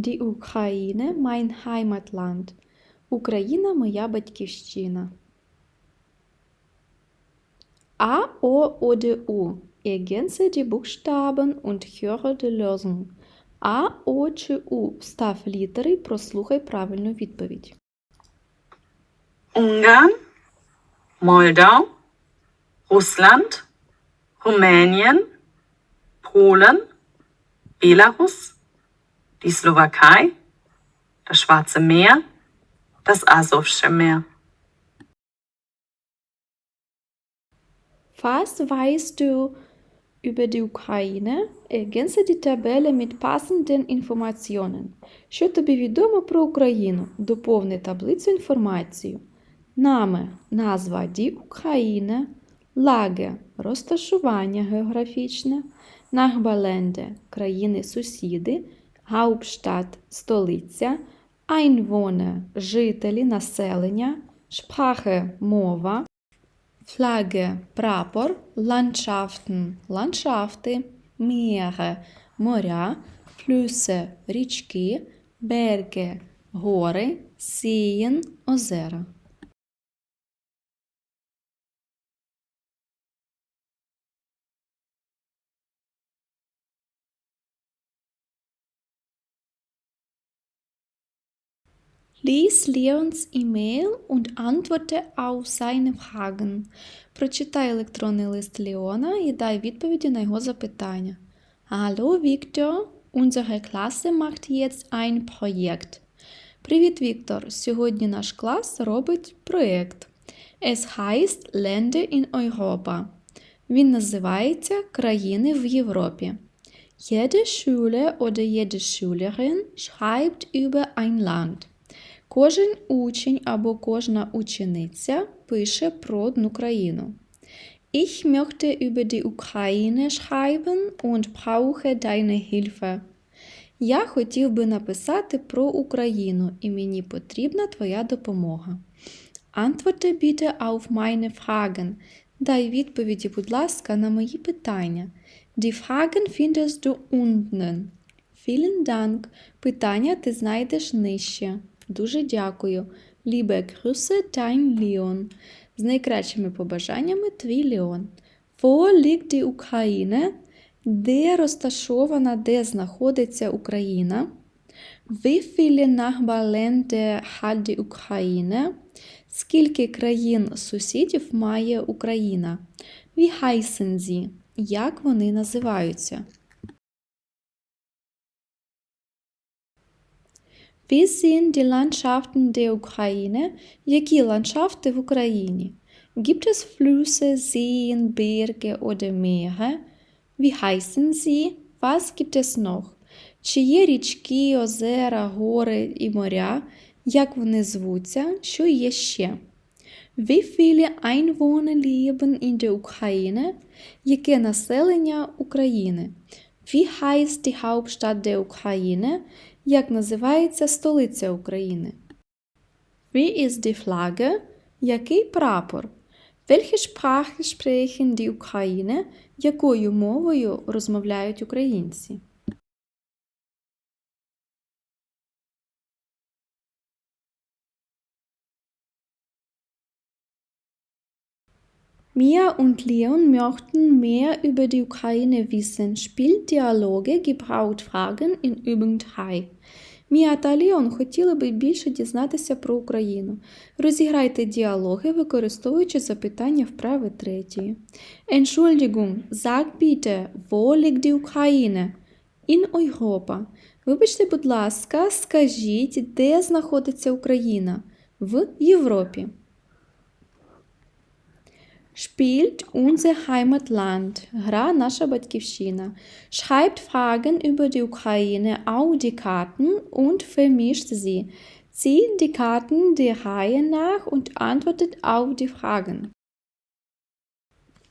Die Ukraine mein Heimatland. Україна моя батьківщина. A, O oder U. Ergänze die Buchstaben und höre die Lösung. А, О чи У. Встав літери прослухай правильну відповідь. Ungarn, Moldau, Russland, Rumänien, Polen, Belarus, die Slowakei, das Schwarze Meer, das Asowsche Meer. Was weißt du über die Ukraine? Ergänze die Tabelle mit passenden Informationen. Що тобі відомо про Україну? Доповни таблицю інформацію. Нами назва Die Ukraine, Lage – розташування географічне, Nachbarländer – країни-сусіди, Hauptstadt – столиця, Einwohner – жителі, населення, Sprache – мова, Flagge – прапор, Landschaften – ландшафти, Meere – моря, Flüsse – річки, Berge – гори, Seen – озера. Lies Leons E-Mail und antworte auf seine Fragen. Прочитай електронний лист Леона і дай відповіді на його запитання. Hallo Victor, unsere Klasse macht jetzt ein Projekt. Привіт, Віктор! Сьогодні наш клас робить проєкт. Es heißt Länder in Europa. Він називається Країни в Європі. Jede Schüler oder jede Schülerin schreibt über ein Land. Кожен учень або кожна учениця пише про одну країну. Ich möchte über die Ukraine schreiben und brauche deine Hilfe. Я хотів би написати про Україну і мені потрібна твоя допомога. Antworte bitte auf meine Fragen. Дай відповіді, будь ласка, на мої питання. Die Fragen findest du unten. Vielen Dank. Питання ти знайдеш нижче. Дуже дякую. Liebe Grüße, dein Leon. З найкращими побажаннями твій Леон. Wo liegt die Ukraine? Де розташована, де знаходиться Україна? Wie viele Nachbarländer hat die? Скільки країн сусідів має Україна? Wie? Як вони називаються? Wie sind die Landschaften der Ukraine? Які ландшафти в Україні? Gibt es Flüsse, Seen, Berge oder Meere? Wie heißen sie? Was gibt es noch? Чи є річки, озера, гори і моря? Як вони звуться? Що є ще? Wie viele Einwohner leben in der Ukraine? Яке населення України? Wie heißt die Hauptstadt der Ukraine? Як називається столиця України? Wie ist die Flagge? Який прапор? Welche Sprache sprechen die Ukraine? Якою мовою розмовляють українці? Mia und Leon möchten mehr über die Ukraine wissen. Spielt Dialoge, gebraucht Fragen in Übung 3. Мія та Леон хотіли би більше дізнатися про Україну. Розіграйте діалоги, використовуючи запитання вправи третьої. Entschuldigung, sag bitte, wo liegt die Ukraine? In Europa. Вибачте, будь ласка, скажіть, де знаходиться Україна? В Європі. Spielt unser Heimatland. Гра наша батьківщина. Schreibt Fragen über die Ukraine auf die Karten und vermischt sie. Zieht die Karten der Reihe nach und antwortet auf die Fragen.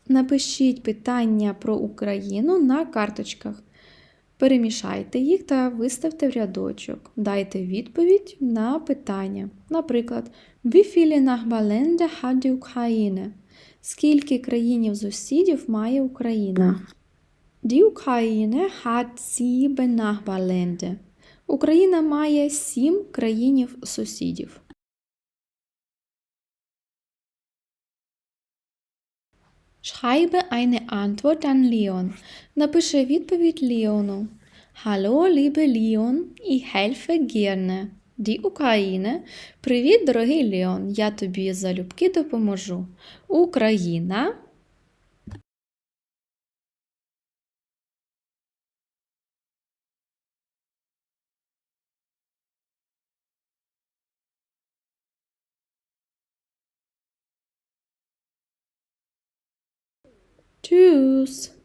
Напишіть питання про Україну на карточках. Перемішайте їх та виставте в рядочок. Дайте відповідь на питання. Наприклад, Wie viele Nachbarländer hat die Ukraine? Скільки країнів сусідів має Україна? Die Ukraine hat sieben Nachbarländer. Україна має сім країнів сусідів. Schreibe eine Antwort an Leon. Напиши відповідь Ліону. Hallo, liebe Leon, ich helfe gerne. Die Ukraine. Привіт, дорогий Леон. Я тобі залюбки допоможу. Україна. Tschüss.